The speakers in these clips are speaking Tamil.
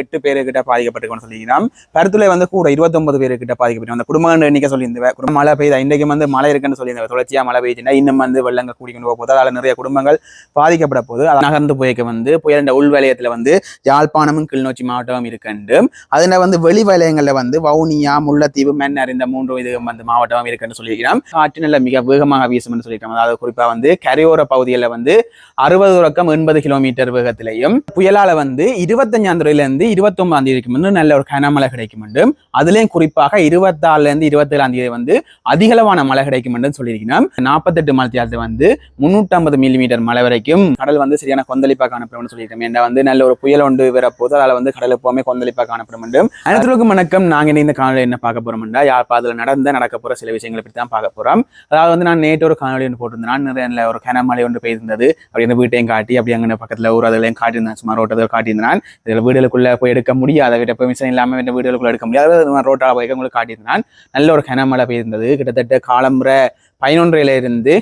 எட்டு பேருக்கிட்ட பாதிக்கப்பட்டிருக்கோம்னு சொல்லிக்கிறோம் பருத்துல வந்து கூட இருபத்தொன்பது பேருக்கிட்ட பாதிக்கப்பட்டிருக்கும் அந்த குடும்பங்கள் எண்ணிக்கை சொல்லியிருந்தேன் குடும்ப மழை பெய்யுது இன்றைக்கு வந்து மழை இருக்குன்னு சொல்லியிருந்தேன் தொடர்ச்சியாக மழை பெய்யுச்சுன்னா இன்னும் வந்து வெள்ளங்க கூடிக்கொண்டு போக போகுது. அதில் நிறைய குடும்பங்கள் பாதிக்கப்பட போகுது. அது நகர்ந்து போய்க்கு வந்து புயலின் உள் வலயத்துல வந்து யாழ்ப்பாணமும் கிளிநொச்சி மாவட்டமும் இருக்குண்டு அதில் வந்து வெளி வலயங்களில் வந்து வவுனியா முல்லைத்தீவு மன்னர் இந்த மூன்று இது வந்து மாவட்டம் இருக்குன்னு சொல்லியிருக்கிறோம் காற்று நல்ல மிக வேகமாக வீசும்னு சொல்லியிருக்கோம் அதாவது குறிப்பாக வந்து கரையோர பகுதிகளில் வந்து அறுபது தொடக்கம் எண்பது கிலோமீட்டர் வேகத்திலையும் புயலால் வந்து இருபத்தஞ்சாம் துறையிலேருந்து இருபத்தி இருபத்தொன்பதாம் தேதிக்கு வந்து நல்ல ஒரு கனமழை கிடைக்கும் என்றும் அதுலயும் குறிப்பாக இருபத்தாறுல இருந்து இருபத்தேழாம் தேதி வந்து அதிகளவான மழை கிடைக்கும் என்றும் சொல்லியிருக்கிறோம் நாற்பத்தெட்டு தேதி வந்து முன்னூற்றம்பது மில்லிமீட்டர் மழை வரைக்கும் கடல் வந்து சரியான கொந்தளிப்பாக காணப்படும் சொல்லியிருக்கோம் என்ன வந்து நல்ல ஒரு புயல் ஒன்று வரப்போது அதில் வந்து கடல் எப்பவுமே கொந்தளிப்பாக காணப்படும் என்றும் அனைத்துக்கும் வணக்கம். நாங்க இன்னைக்கு இந்த காணொலி என்ன பார்க்க போறோம்னா யார் அதுல நடந்த நடக்க போற சில விஷயங்களை பற்றி தான் பார்க்க போறோம். அதாவது வந்து நான் நேற்று ஒரு காணொலி ஒன்று போட்டிருந்தேன். நான் நிறைய நல்ல ஒரு கனமழை ஒன்று பெய்திருந்தது. அப்படி இந்த வீட்டையும் காட்டி அப்படி அங்கே பக்கத்துல ஒரு அதிலையும் காட்டியிருந்தேன். சுமார் ரோட்டை காட்டியிருந்தான். இதில் வீடுகளுக்குள்ள போய் எடுக்க முடியாத வீட்டை பெர்மிஷன் இல்லாமல் இந்த வீடுகளுக்குள்ள எடுக்க முடியாத அதாவது போய் உங்களுக்கு காட்டியிருந்தான் நல்ல ஒரு கனமழை பெய்திருந்தது. கிட்டத்தட்ட காலம்புரை பதினொன்றையில இருந்து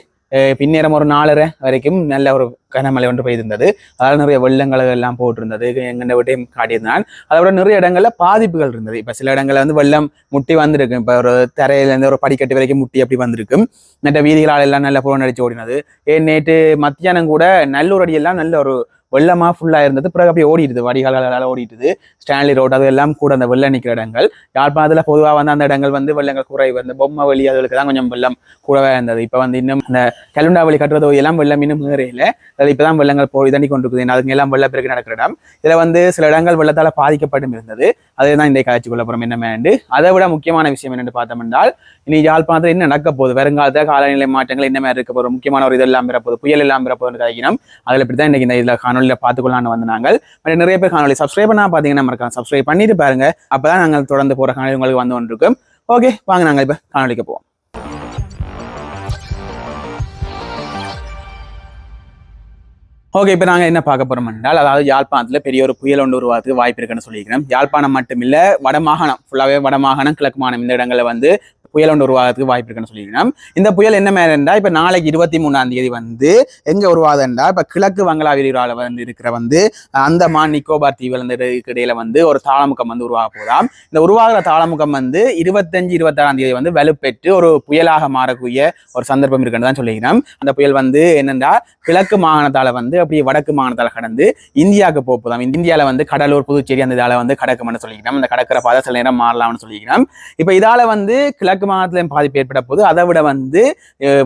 பின்னேரம் ஒரு நாலரை வரைக்கும் நல்ல ஒரு கனமழை ஒன்று பெய்திருந்தது. அதாவது நிறைய வெள்ளங்கள் எல்லாம் போட்டிருந்தது. எங்கண்ட வீட்டையும் காட்டியிருந்தான் அதோட நிறைய இடங்கள்ல பாதிப்புகள் இருந்தது. இப்போ சில இடங்களில் வந்து வெள்ளம் முட்டி வந்திருக்கும். இப்போ ஒரு தரையிலேருந்து ஒரு படிக்கட்டு வரைக்கும் முட்டி அப்படி வந்திருக்கும். மற்ற வீதிகளால் எல்லாம் நல்ல புலன் அடிச்சு ஓடினது. ஏன் நேற்று மத்தியானம் கூட நல்லூர் அடியெல்லாம் நல்ல ஒரு வெள்ளமா ஃபுல்லாக இருந்தது. பிறகு அப்படியே ஓடிடுது. வடிகாலால் ஓடிட்டுது ஸ்டான்லி ரோட் அது எல்லாம் கூட அந்த வெள்ளம் நிற்கிற இடங்கள். யாழ்ப்பாணத்துல பொதுவா வந்து அந்த இடங்கள் வந்து வெள்ளங்கள் குறைவு. இந்த பொம்மை வழி அதுகளுக்கு தான் கொஞ்சம் வெள்ளம் கூடவே இருந்தது. இப்போ வந்து இன்னும் அந்த கலுண்டா வழி கட்டுறது எல்லாம் வெள்ளம் இன்னும் ஏறையில அது இப்பதான் வெள்ளங்கள் போய் தண்ணி கொண்டு இருக்குது. அதுங்க எல்லாம் வெள்ளப்பெருக்கு நடக்கிற இடம். இதுல வந்து சில இடங்கள் வெள்ளத்தால பாதிக்கப்பட்டும் இருந்தது. அதுதான் இந்த காட்சி கொள்ளப்புறம் என்னமேண்டு அதை விட முக்கியமான விஷயம் என்னென்னு பார்த்தோம் என்றால் இனி யாழ்ப்பாணத்தில் என்ன நடக்க போகுது? வருங்காலத்தில் காலநிலை மாற்றங்கள் என்ன மாதிரி இருக்க போகிற முக்கியமான ஒரு இதெல்லாம் பெறப்போகுது. புயல் எல்லாம் பெறப்போகுது கதைக்கணும். அதில் இப்படி தான் இன்னைக்கு இந்த இதில் காணொலியில் பார்த்துக்கொள்ளான்னு வந்து நாங்கள் மற்ற நிறைய பேர் காணொலி சப்ஸ்கிரைப் பண்ணால் பார்த்தீங்கன்னா மறக்காம சப்ஸ்கிரைப் பண்ணிட்டு பாருங்க. அப்பதான் நாங்கள் தொடர்ந்து போற காணொலி உங்களுக்கு வந்து கொண்டிருக்கும். ஓகே வாங்க நாங்கள் இப்போ காணொலிக்கு போவோம். ஓகே இப்போ நாங்கள் என்ன பார்க்க போறோம் என்றால் அதாவது யாழ்ப்பாணத்தில் பெரிய ஒரு புயல் ஒன்று உருவாகிறதுக்கு வாய்ப்பு இருக்குன்னு சொல்லியிருக்கிறோம். யாழ்ப்பாணம் மட்டுமில்ல வடமாகாணம் ஃபுல்லாகவே வடமாகாணம் கிழக்கு மாகாணம் இந்த இடங்களில் வந்து புயல் ஒன்று உருவாகிறதுக்கு வாய்ப்பு இருக்குன்னு சொல்லியிருக்கோம் இந்த புயல் என்ன மேலண்டா இப்போ நாளைக்கு இருபத்தி மூணாம் தேதி வந்து எங்கே உருவாதுண்டா இப்போ கிழக்கு வங்களா விரிவால வந்து இருக்கிற வந்து அந்தமான் நிக்கோபார் தீவில் இடையில வந்து ஒரு தாளமுகம் வந்து உருவாக போதாம் இந்த உருவாகிற தாளமுகம் வந்து இருபத்தஞ்சு இருபத்தாறாம் தேதி வந்து வலுப்பெற்று ஒரு புயலாக மாறக்கூடிய ஒரு சந்தர்ப்பம் இருக்குன்னு தான் சொல்லிக்கிறோம் அந்த புயல் வந்து என்னென்றா கிழக்கு மாகாணத்தால் வந்து அப்படியே வடக்கு மாகாணத்தால் கடந்து இந்தியாவுக்கு போகுதாம். இந்தியாவில் வந்து கடலூர் புதுச்சேரி அந்த இதால் வந்து கடக்கும்னு சொல்லிக்கிறோம் அந்த கடற்கரை பாதை சில நேரம் மாறலாம்னு சொல்லிக்கிறோம் இப்போ இதால் வந்து கிழக்கு மாகாணத்திலையும் பாதிப்பு ஏற்பட போது அதை விட வந்து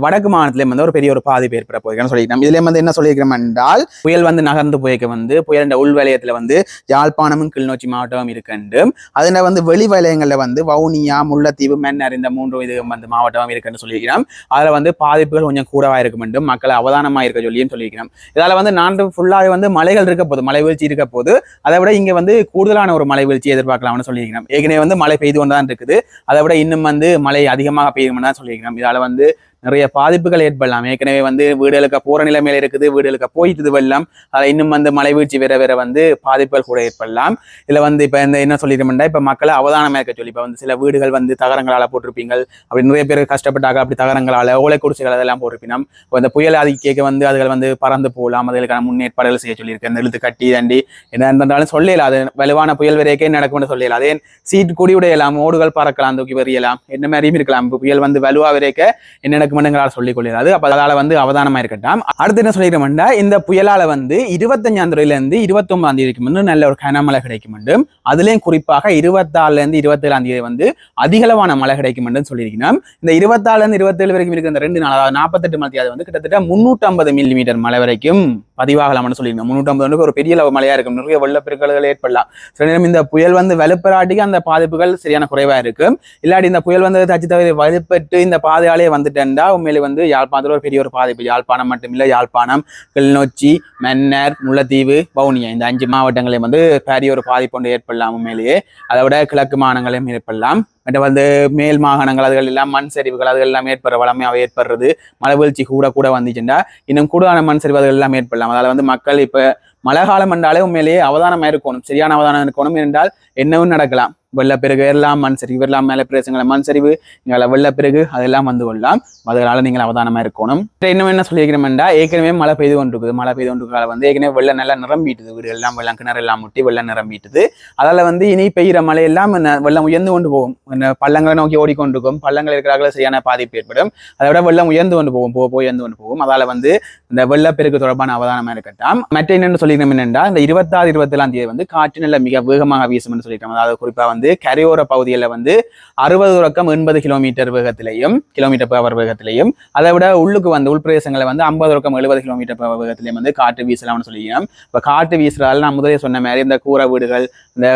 வடக்கு மாநிலத்திலையும் வந்து ஒரு பெரிய ஒரு பாதிப்பு ஏற்பட போகிறேன்னு சொல்லிக்கிறோம் இதுல வந்து என்ன சொல்லியிருக்கிறோம் என்றால் புயல் வந்து நகர்ந்து போய்க்க வந்து புயல் உள்வலயத்துல வந்து யாழ்ப்பாணமும் கிளிநொச்சி மாவட்டமும் இருக்குண்டு அதில் வந்து வெளி வலயங்கள்ல வந்து வவுனியா முல்லைத்தீவு மன்னர் இந்த மூன்று இது வந்து மாவட்டமும் இருக்குன்னு சொல்லியிருக்கிறோம். அதில் வந்து பாதிப்புகள் கொஞ்சம் கூடவா இருக்கும் என்றும் மக்களை அவதானமா இருக்க சொல்லியும் சொல்லியிருக்கிறோம். இதால வந்து நான்கு ஃபுல்லாவே வந்து மலைகள் இருக்க போது மலை வீழ்ச்சி இருக்க போது அதை விட இங்க வந்து கூடுதலான ஒரு மலை வீழ்ச்சி எதிர்பார்க்கலாம்னு சொல்லியிருக்கிறோம். ஏற்கனவே வந்து மழை பெய்து கொண்டு தான் இருக்குது. அதை விட இன்னும் வந்து மழை அதிகமாக பெய்யும்னு தான் சொல்லியிருக்கிறோம் இதால வந்து நிறைய பாதிப்புகள் ஏற்படலாம். ஏற்கனவே வந்து வீடுகளுக்கு போற நிலைமையில இருக்குது வீடுகளுக்கு போயிட்டு வெள்ளம். அதில் இன்னும் வந்து மழை வீழ்ச்சி வேற வேற வந்து பாதிப்புகள் கூட ஏற்படலாம். இதுல வந்து இப்ப இந்த என்ன சொல்லியிருக்கோம்னா இப்ப மக்களை அவதானமா இருக்க சொல்லி இப்ப வந்து சில வீடுகள் வந்து தகரங்களால போட்டிருப்பீங்க அப்படி நிறைய பேர் கஷ்டப்பட்டாங்க அப்படி தகரங்களால ஓலை குடிசைகள் அதெல்லாம் போட்டிருப்பினோம். இப்போ இந்த புயல் அதிகேக்க வந்து அதுகள் வந்து பறந்து போகலாம். அதுகளுக்கான முன்னேற்பாடுகள் செய்ய சொல்லியிருக்கேன். அந்த எழுத்து கட்டி தண்டி என்ன இருந்தாலும் சொல்லல அது வலுவான புயல் வரைக்கே நடக்கும்னு சொல்லல அதே சீட் கூடி உடையலாம் ஓடுகள் பறக்கலாம் தூக்கி வரியலாம் என்ன மாதிரியும் இருக்கலாம். புயல் வந்து வலுவா வரைக்க என்ன நடக்குமெண்டுங்களால் சொல்லிக் கொள்கிறாரு அப்ப அதால வந்து அவதானமா இருக்கட்டும். அடுத்து என்ன சொல்லிக்கிறோம்னா இந்த புயலால வந்து இருபத்தஞ்சாம் துறையில இருந்து தேதி தேதிக்கு நல்ல ஒரு கனமழை கிடைக்கும் என்றும் அதுலயும் குறிப்பாக இருபத்தாறுல இருந்து இருபத்தேழாம் தேதி வந்து அதிகளவான மழை கிடைக்கும் என்று சொல்லியிருக்கணும். இந்த இருபத்தாறுல இருந்து இருபத்தேழு வரைக்கும் இருக்கிற இந்த ரெண்டு நாள் அதாவது நாற்பத்தெட்டு மணி தேதி வந்து கிட்டத்தட்ட முன்னூற்றம்பது மில்லி மீட்டர் மழை வரைக்கும் பதிவாகலாம்னு சொல்லியிருக்கோம் முந்நூற்றம்பது ஒரு பெரிய அளவு மழையா இருக்கும். நிறைய வெள்ளப்பெருக்கல்கள் ஏற்படலாம். சில நேரம் இந்த புயல் வந்து வலுப்பெறாட்டிக்கு அந்த பாதிப்புகள் சரியான குறைவா இருக்கும். இல்லாட்டி இந்த புயல் வந்து தச்சு தவிர வலுப்பெற்று இந்த பாதையாலே இருந்தால் உண்மையிலே வந்து யாழ்ப்பாணத்தில் ஒரு பெரிய ஒரு பாதிப்பு யாழ்ப்பாணம் மட்டுமில்லை யாழ்ப்பாணம் கிளிநொச்சி மன்னர் முல்லைத்தீவு வவுனியா இந்த அஞ்சு மாவட்டங்களையும் வந்து பெரிய ஒரு பாதிப்பு ஒன்று ஏற்படலாம் உண்மையிலேயே. அதை விட கிழக்கு மாகாணங்களையும் ஏற்படலாம். மற்ற வந்து மேல் மாகாணங்கள் அதுகள் எல்லாம் மண் சரிவுகள் அதுகள் எல்லாம் ஏற்படுற வளமையாக ஏற்படுறது. மழை வீழ்ச்சி கூட கூட வந்துச்சுன்னா இன்னும் கூடுதலான மண் சரிவு அதுகள் எல்லாம் ஏற்படலாம். அதால் வந்து மக்கள் இப்போ மழை காலம் என்றாலே உண்மையிலேயே அவதானமாக இருக்கணும். சரியான அவதானம் இருக்கணும் என்றால் என்னவும் நடக்கலாம். வெள்ளப்பெருகு எல்லாம் மண் சரிவு எல்லாம் மேலே பிரதேசங்கள மண் சரிவு இங்கே வெள்ளப்பெருகு அதெல்லாம் வந்து கொள்ளலாம். அதனால நீங்கள் அவதானமா இருக்கணும். இன்னும் என்ன சொல்லியிருக்கிறோம்டா ஏற்கனவே மழை பெய்து கொண்டிருக்குது. மழை பெய்து கொண்டிருக்கால வந்து ஏற்கனவே வெள்ளம் நல்லா நிரம்பிட்டுது வீடு எல்லாம் வெள்ளம் கிணறு எல்லாம் முட்டி வெள்ளம் நிரம்பிட்டுது அதால வந்து இனி பெய்கிற மழை எல்லாம் வெள்ளம் உயர்ந்து கொண்டு போகும். பள்ளங்களை நோக்கி ஓடிக்கொண்டிருக்கும். பள்ளங்கள் இருக்கிறார்கள் சரியான பாதிப்பு ஏற்படும். அதை விட வெள்ளம் உயர்ந்து கொண்டு போகும் போக போய் உயர்ந்து கொண்டு போகும். அதால வந்து இந்த வெள்ளப்பெருக்கு தொடர்பான அவதானமா இருக்கட்டும். மற்ற என்னென்னு சொல்லிக்கிறோம் என்னென்றா இந்த இருபத்தாறு இருபத்தேழாம் தேதி வந்து காற்று நல்ல மிக வேகமாக வீசும்னு சொல்லியிருக்கோம் அதாவது குறிப்பா வந்து கரையோர பகுதியில் வந்து அறுபது தொடக்கம் எண்பது கிலோமீட்டர் வேகத்திலையும் கிலோமீட்டர் பவர் வேகத்திலையும் அதை விட உள்ளுக்கு வந்து உள்பிரதேசங்களை வந்து ஐம்பது தொடக்கம் எழுபது கிலோமீட்டர் பவர் வேகத்திலையும் வந்து காற்று வீசலாம்னு சொல்லிக்கிறோம் இப்போ காற்று வீசுறதால நான் முதலே சொன்ன மாதிரி இந்த கூரை வீடுகள் இந்த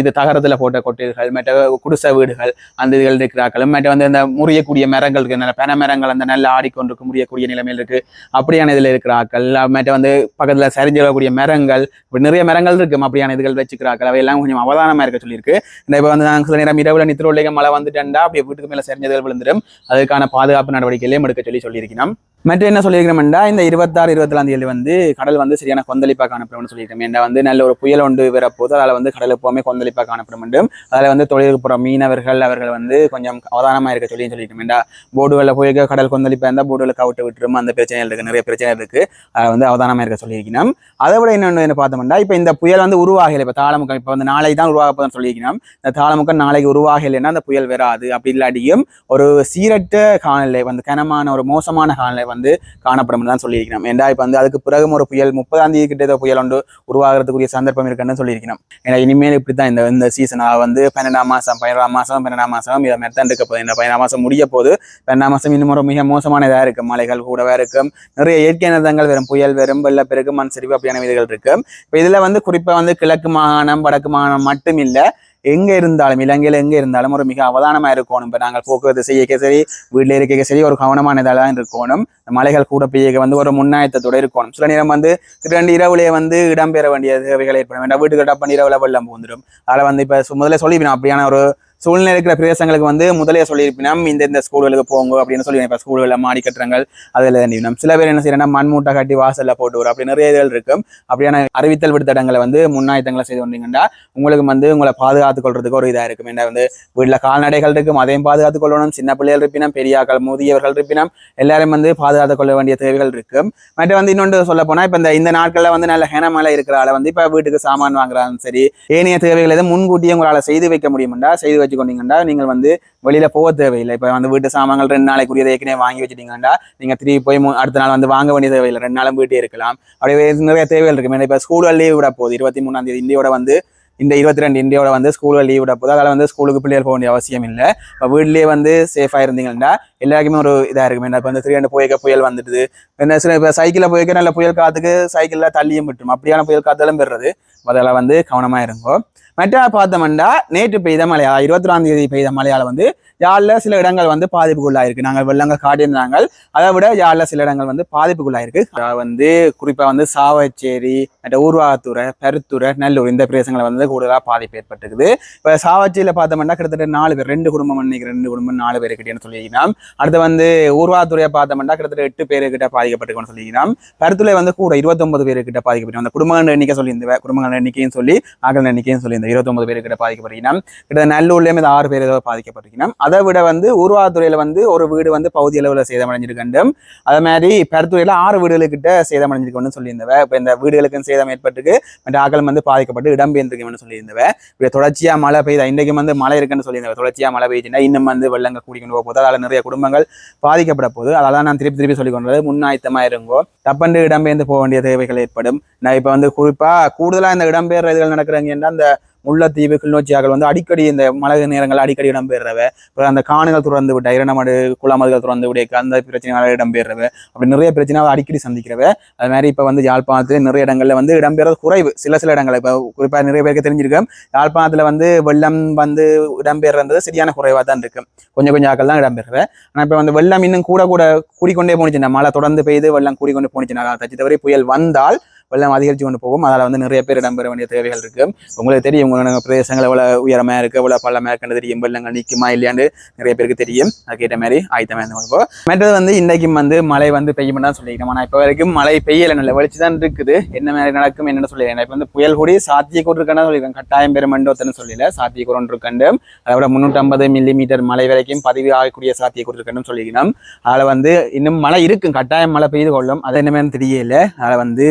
இது தகரத்தில் போட்ட கொட்டீர்கள் மற்ற குடிசை வீடுகள் அந்த இதுகள் இருக்கிறாக்களும் மற்ற வந்து இந்த முறியக்கூடிய மரங்கள் இருக்கு நல்ல பென மரங்கள் அந்த நல்ல ஆடிக்கொண்டிருக்கு முறியக்கூடிய நிலைமையில் இருக்கு. அப்படியான இதுல இருக்கிறார்கள் மற்ற வந்து பக்கத்துல சரிஞ்சிடக்கூடிய மரங்கள் இப்படி நிறைய மரங்கள் இருக்கும் அப்படியான இதுகள் வச்சுக்கிறாக்கள் அவையெல்லாம் கொஞ்சம் அவதானமாக இருக்க சொல்லியிருக்கு. இப்போ வந்து நாங்கள் சில நேரம் இரவுல நித்திரோலைக மழை வந்துட்டா அப்படியே வீட்டுக்கு மேல சரிஞ்சதுகள் விழுந்துடும் அதுக்கான பாதுகாப்பு நடவடிக்கைகளையும் எடுக்க சொல்லி சொல்லியிருக்கிறோம். மற்ற என்ன சொல்லியிருக்கிறோம்டா இந்த இருபத்தாறு இருபத்தேழாம் தேதி வந்து கடல் வந்து சரியான கொந்தளிப்பாக காணப்படும்னு சொல்லியிருக்கோம் ஏன்னா வந்து நல்ல ஒரு புயல் ஒன்று வரப்போது அதில் வந்து கடல் எப்போவுமே கொந்தளிப்பாக காணப்படும் என்றும் அதில் வந்து தொழிலுக்கு போகிற மீனவர்கள் அவர்கள் வந்து கொஞ்சம் அவதானமாக இருக்க சொல்லி சொல்லியிருக்கோம் ஏன்டா போர்டுகளில் போய் கடல் கொந்தளிப்பாக இருந்தால் போர்டுகளை கவிட்டு விட்டுரும் அந்த பிரச்சனைகள் இருக்குது நிறைய பிரச்சனை இருக்குது அதை வந்து அவதானமாக இருக்க சொல்லியிருக்கணும் அதை விட இன்னொன்று என்ன பார்த்தோம்னா இப்போ இந்த புயல் வந்து உருவாகலை இப்போ தாளமுக்கம் இப்போ வந்து நாளை தான் உருவாக போதும் சொல்லியிருக்கணும் இந்த தாளமுக்கம் நாளைக்கு உருவாகலைன்னா அந்த புயல் வராது அப்படி இல்லாட்டியும் ஒரு சீரற்ற காலநிலை வந்து கனமான ஒரு மோசமான காலநிலை வந்து காணப்படும் தான் சொல்லியிருக்கணும் ஏன்டா இப்போ வந்து அதுக்கு பிறகும் ஒரு புயல் முப்பதாம் தேதி கிட்ட ஏதோ புயல் ஒன்று உருவாகிறதுக்குரிய சந்தர்ப்பம் இருக்குன்னு சொல்லியிருக்கணும் ஏன்னா இனிமேல் இப்படி தான் இந்த இந்த சீசன் வந்து பன்னெண்டாம் மாதம் பதினோராம் மாதம் பன்னெண்டாம் மாதம் இதை மாதிரி தான் இருக்க போகுது. இந்த பதினாம் மாதம் முடிய போது பன்னெண்டாம் மாதம் இன்னும் ஒரு மிக மோசமான இதாக இருக்கும். மலைகள் கூடவே இருக்கும். நிறைய இயற்கை நிறங்கள் வரும். புயல் வரும் வெள்ளப்பெருக்கு மண் சரிவு அப்படியான இதுகள் இருக்கு இப்போ இதில் வந்து குறிப்பாக வந்து கிழக்கு மாகாணம் வடக்கு மாகாணம் மட்டும் இல்லை எங்க இருந்தாலும் இலங்கையில எங்க இருந்தாலும் ஒரு மிக அவதானமா இருக்கணும். இப்ப நாங்கள் போக்குவரத்து செய்யக்க சரி வீட்டில் இருக்க சரி ஒரு கவனமான இதாக தான் இருக்கணும் மலைகள் கூட பெய்ய வந்து ஒரு முன்னாயத்தத்தோட இருக்கணும். சில நேரம் வந்து ரெண்டு இரவுலேயே வந்து இடம்பெற வேண்டிய தேவைகள் ஏற்படும். வேண்டாம் வீட்டுக்கு டப்பன் இரவுல வெள்ளம் பூந்துடும் அதில் வந்து இப்ப முதல்ல சொல்லிவிடும் அப்படியான ஒரு சூழ்நிலை இருக்கிற பிரதேசங்களுக்கு வந்து முதலே சொல்லியிருப்பினோம் இந்த இந்த ஸ்கூல்களுக்கு போங்க அப்படின்னு சொல்லி இப்போ ஸ்கூல்களில் மாடி கட்டுறங்கள் அதில் சில பேர் என்ன செய்யறேன்னா மண் மூட்டை கட்டி வாசல்ல போட்டு வரும். அப்படி நிறைய இதழ் இருக்கும் அப்படியான அறிவித்தல் விடுத்தடங்களை வந்து முன்னாயத்தங்களை செய்து கொண்டீங்கன்னா உங்களுக்கு வந்து உங்களை பாதுகாத்துக் கொள்றதுக்கு ஒரு இதாக இருக்கும். ஏன்னா வந்து வீட்டில் கால்நடைகள் இருக்கும் அதையும் பாதுகாத்துக் கொள்ளணும் சின்ன பிள்ளைகள் இருப்பினம் பெரியாக்கள் முதியவர்கள் இருப்பினம் எல்லாரும் வந்து பாதுகாத்துக் கொள்ள வேண்டிய தேவைகள் இருக்கும் மற்ற வந்து இன்னொன்று சொல்ல போனால் இப்போ இந்த இந்த நாட்களில் வந்து நல்ல ஹெனமலை இருக்கிறால வந்து இப்போ வீட்டுக்கு சாமான் வாங்குறாலும் சரி ஏனைய தேவைகள் எதுவும் முன்கூட்டியே உங்களால் செய்து வைக்க முடியும்டா செய்து வச்சுக்கொண்டீங்கன்னா நீங்கள் வந்து வெளியில போக தேவையில்லை. இப்போ வந்து வீட்டு சாமான்கள் ரெண்டு நாளைக்குரியதை ஏற்கனவே வாங்கி வச்சுட்டீங்கன்னா நீங்க திருப்பி போய் அடுத்த நாள் வந்து வாங்க வேண்டிய தேவையில்லை. ரெண்டு நாளும் வீட்டே இருக்கலாம். அப்படியே நிறைய தேவைகள் இருக்கு. இப்போ ஸ்கூல் லீவ் விட போகுது. இருபத்தி மூணாம் தேதி இந்தியோட வந்து இந்த இருபத்தி ரெண்டு இந்தியோட வந்து ஸ்கூலில் லீவ் விட போகுது வந்து ஸ்கூலுக்கு பிள்ளைகள் போக வேண்டிய அவசியம் இல்லை. இப்போ வீட்லேயே வந்து சேஃபாக இருந்தீங்கன்னா எல்லாருக்குமே ஒரு இதாக இருக்கும். என்ன இப்போ வந்து திடீர்னு போய்க்க புயல் வந்துடுது. என்ன சில இப்போ சைக்கிளில் போய்க்க நல்ல புயல் காத்துக்கு சைக்கிளில் தள்ளியும் விட்டுரும். அப்படியான புயல் காத்தெல்லாம் பெறுறது. அதெல்லாம் வந்து கவனமாக இருக்கும் மற்ற பார்த்தோம்னா நேற்று பெய்த மழையா? இருபத்தி தேதி பெய்த மழையால் வந்து யாழில் சில இடங்கள் வந்து பாதிப்புக்குள்ளாயிருக்கு. நாங்கள் வெள்ளங்கள் காட்டியிருந்தாங்க அதை விட யாழில் சில இடங்கள் வந்து பாதிப்புக்குள்ளாயிருக்கு. அதாவது வந்து குறிப்பாக வந்து சாவச்சேரி மற்ற ஊர்வாகத்துறை பருத்துறை நல்லூர் இந்த பிரதேசங்களை வந்து கூடுதலாக பாதிப்பு ஏற்பட்டுருக்குது. இப்போ சாவச்சியில் பார்த்தோம்னா கிட்டத்தட்ட நாலு பேர் ரெண்டு குடும்பம் இன்னைக்கு ரெண்டு குடும்பம் நாலு பேர் கிட்டேன்னு சொல்லியிருக்கிறோம். அடுத்து வந்து ஊர்வாகத்துறையை பார்த்தோம்னா கிட்டத்தட்ட எட்டு பேருக்கிட்ட கிட்ட பாதிக்கப்பட்டிருக்கோம்னு சொல்லியிருக்கிறோம். பருத்துறை வந்து கூட இருபத்தொன்பது பேருக்கிட்ட கிட்ட அந்த குடும்பங்கள் எண்ணிக்கை சொல்லியிருந்தேன் குடும்பங்கள் எண்ணிக்கையும் சொல்லி ஆக்கள் எண்ணிக்கையும் சொல்லியிருந்தேன் இருபத்தொன்பது பேருக்கிட்ட கிட்ட கிட்டத்தட்ட கிட்ட நல்லூர்லேயும் இந்த ஆறு பேர் ஏதோ பாதிக்கப்பட்டிருக்கோம் அதை விட வந்து ஊர்வாகத்துறையில் வந்து ஒரு வீடு வந்து பகுதி அளவில் சேதமடைஞ்சிருக்கண்டும். அதே மாதிரி பருத்துறையில் ஆறு வீடுகளுக்கிட்ட சேதமடைஞ்சிருக்கோம்னு சொல்லியிருந்தவ இப்போ இந்த வீடுகளுக்கும் சேதம் ஏற்பட்டிருக்கு. மற்ற ஆக்கள் வந்து பாதிக்கப்பட்டு இடம்பெயர்ந்திருக்கணும்னு சொல்லியிருந்தவ. இப்படி தொடர்ச்சியா மழை பெய்யுது இன்றைக்கு வந்து மழை இருக்குன்னு சொல்லியிருந்தவ தொடர்ச்சியா மழை பெய்யுச்சுன்னா இன்னும் வந்து வெள்ளங்க கூடிக்கொண்டு போக போகுது நிறைய குடும்பங்கள் பாதிக்கப்பட போகுது. அதெல்லாம் நான் திருப்பி திருப்பி சொல்லி கொண்டது முன்னாயத்தமா இருங்கோ. தப்பண்டு இடம்பெயர்ந்து போக வேண்டிய தேவைகள் ஏற்படும். நான் இப்போ வந்து குறிப்பா கூடுதலா இந்த இடம்பெயர் இதுகள் நடக்கிறாங்கன்னா அந்த முல்லைத்தீவு கிளிநொச்சியாக்கள் வந்து அடிக்கடி இந்த மழை நேரங்கள் அடிக்கடி இடம்பெயர்றவ. இப்போ அந்த காணுகள் துறந்து விட்ட இரண்டமடு குளமதுகள் துறந்து விட அந்த பிரச்சனைகள் இடம்பெயர்றவ. அப்படி நிறைய பிரச்சனை அடிக்கடி சந்திக்கிறவ. அது மாதிரி இப்போ வந்து யாழ்ப்பாணத்தில் நிறைய இடங்களில் வந்து இடம்பெறது குறைவு. சில சில இடங்கள் இப்போ குறிப்பாக நிறைய பேருக்கு தெரிஞ்சிருக்கோம். யாழ்ப்பாணத்தில் வந்து வெள்ளம் வந்து இடம்பெயர்றது சரியான குறைவாக தான் இருக்கும் கொஞ்சம் கொஞ்சம் ஆக்கள் தான் இடம்பெறுவ ஆனால் இப்போ வந்து வெள்ளம் இன்னும் கூட கூட கூடிக்கொண்டே போனிச்சுன்னா மழை தொடர்ந்து பெய்து வெள்ளம் கூடிக்கொண்டு போனிச்சுன்னா தச்சு தவிர புயல் வந்தால் வெள்ளம் அதிகரித்து கொண்டு போகும். அதால் வந்து நிறைய பேர் இடம்பெற வேண்டிய தேவைகள் இருக்குது உங்களுக்கு தெரியும் உங்களோட பிரதேசங்கள் எவ்வளோ உயரமாக இருக்குது எவ்வளோ பள்ளமாக இருக்குன்னு தெரியும் வெள்ளங்கள் நிற்குமா இல்லையான்னு நிறைய பேருக்கு தெரியும். அதுக்கேற்ற மாதிரி ஆயத்தமாக இருந்து மற்றது வந்து இன்றைக்கும் வந்து மழை வந்து பெய்யும் தான் சொல்லிக்கிறோம் ஆனால் இப்போ வரைக்கும் மழை பெய்யலை நல்ல வெளிச்சு தான் இருக்குது. என்ன மாதிரி நடக்கும் என்னென்னு சொல்லிடுறேன் இப்போ வந்து புயல் கூடி சாத்தியக்கூறு இருக்கான்னு சொல்லியிருக்கேன் கட்டாயம் பெருமண்டு ஒருத்தன்னு சொல்லல சாத்தியக்கூறு ஒன்று அதை அதோட முந்நூற்றம்பது மில்லி மீட்டர் மழை வரைக்கும் பதிவு ஆகக்கூடிய சாத்தியக்கூறு இருக்குன்னு சொல்லிக்கணும் அதில் வந்து இன்னும் மழை இருக்கும். கட்டாயம் மழை பெய்து கொள்ளும். அது என்னமே தெரியல. அதில் வந்து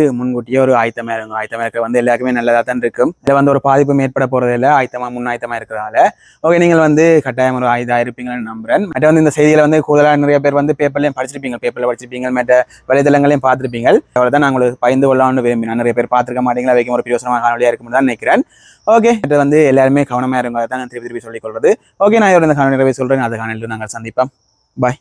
முன்கூட்டியே ஒரு ஆயத்தமாக இருக்கும் ஆயத்தமாக இருக்க வந்து எல்லாருக்குமே நல்லதாக தான் இருக்கும். இதில் வந்து ஒரு பாதிப்பும் ஏற்பட போகிறதில்ல ஆயத்தமாக முன் ஆயத்தமாக இருக்கிறதால ஓகே நீங்கள் வந்து கட்டாயம் ஒரு ஆயுதா இருப்பீங்கன்னு நம்புறேன். மற்ற வந்து இந்த செய்தியில் வந்து கூடுதலாக நிறைய பேர் வந்து பேப்பர்லையும் படிச்சிருப்பீங்க. பேப்பரில் படிச்சிருப்பீங்க. மற்ற வலைதளங்களையும் பார்த்துருப்பீங்க. அவ்வளோ தான் நான் உங்களுக்கு பயந்து கொள்ளலாம்னு விரும்பினேன் நிறைய பேர் பார்த்துருக்க மாட்டீங்களா? வைக்கும் ஒரு பிரியோசனமாக காணொலியாக இருக்கும்னு தான் நினைக்கிறேன். ஓகே இது வந்து எல்லாருமே கவனமாக இருங்க. தான் நான் திருப்பி திருப்பி சொல்லிக் கொள்வது. ஓகே நான் இதோட இந்த காணொலி சொல்கிறேன் அது காணொலியில் நாங்கள் சந்திப்போம். பாய்